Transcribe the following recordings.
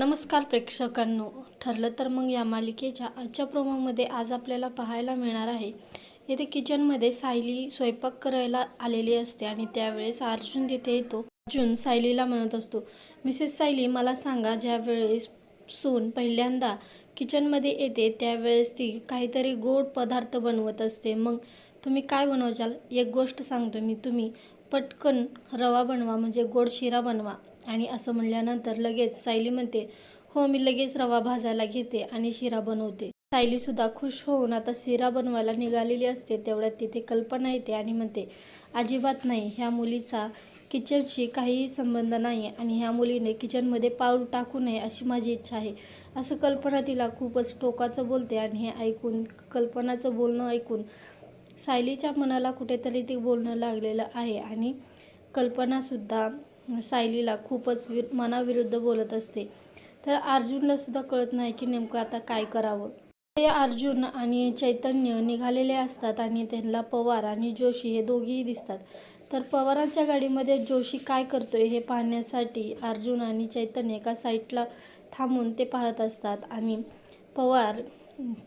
नमस्कार प्रेक्षकांनो. ठरलं तर मग या मालिकेच्या आजच्या प्रोमोमध्ये आज आपल्याला पाहायला मिळणार आहे. येथे किचनमध्ये सायली स्वयंपाक करायला आलेली असते आणि त्यावेळेस अर्जुन तिथे येतो. अर्जुन सायलीला म्हणत असतो मिसेस सायली मला सांगा ज्यावेळेस सून पहिल्यांदा किचनमध्ये येते त्यावेळेस ती काहीतरी गोड पदार्थ बनवत असते. मग तुम्ही काय बनवशाल एक गोष्ट सांगतो मी तुम्ही पटकन रवा बनवा म्हणजे गोड शिरा बनवा. आणि असं म्हणल्यानंतर लगेच सायली म्हणते हो मी लगेच रवा भाजायला घेते आणि शिरा बनवते. सायलीसुद्धा खुश होऊन आता शिरा बनवायला निघालेली असते तेवढ्यात तिथे कल्पना येते आणि म्हणते अजिबात नाही ह्या मुलीचा किचनशी काहीही संबंध नाही आणि ह्या मुलीने किचनमध्ये पाऊल टाकू नये अशी माझी इच्छा आहे. असं कल्पना तिला खूपच टोकाचं बोलते आणि हे ऐकून कल्पनाचं बोलणं ऐकून सायलीच्या मनाला कुठेतरी ते बोलणं लागलेलं आहे आणि कल्पनासुद्धा सायलीला खूपच वि मनाविरुद्ध बोलत असते. तर अर्जुनला सुद्धा कळत नाही की नेमकं आता काय करावं. ते अर्जुन आणि चैतन्य निघालेले असतात आणि त्यांना पवार आणि जोशी हे दोघेही दिसतात. तर पवारांच्या गाडीमध्ये जोशी काय करतोय हे पाहण्यासाठी अर्जुन आणि चैतन्य एका साईडला थांबून ते पाहत असतात आणि पवार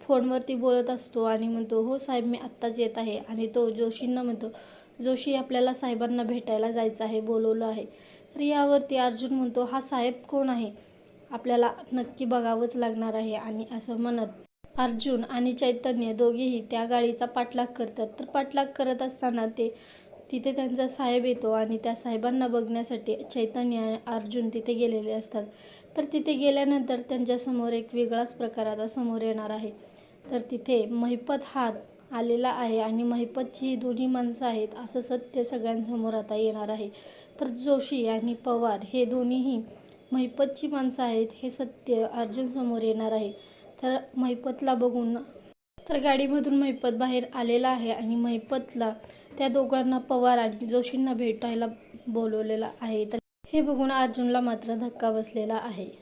फोनवरती बोलत असतो आणि म्हणतो हो साहेब मी आत्ताच येत आहे. आणि तो जोशींना म्हणतो जोशी आपल्याला साहेबांना भेटायला जायचं आहे बोलवलं आहे. तर यावरती अर्जुन म्हणतो हा साहेब कोण आहे? आपल्याला नक्की बघावंच लागणार आहे आणि असं म्हणत अर्जुन आणि चैतन्य दोघेही त्या गाडीचा पाठलाग करतात. तर पाठलाग करत असताना ते तिथे त्यांचा साहेब येतो आणि त्या साहेबांना बघण्यासाठी चैतन्य आणि अर्जुन तिथे गेलेले असतात. तर तिथे गेल्यानंतर त्यांच्यासमोर एक वेगळाच प्रकार आता समोर येणार आहे. तर तिथे महिपत हात आलेला आहे आणि महिपतची ही दोन्ही माणसं आहेत असं सत्य सगळ्यांसमोर आता येणार आहे. तर जोशी आणि पवार हे दोन्हीही महिपतची माणसं आहेत हे सत्य अर्जुन समोर येणार आहे. तर महिपतला बघून तर गाडीमधून महिपत बाहेर आलेला आहे आणि महिपतला त्या दोघांना पवार आणि जोशींना भेटायला बोलवलेलं आहे. तर हे बघून अर्जुनला मात्र धक्का बसलेला आहे.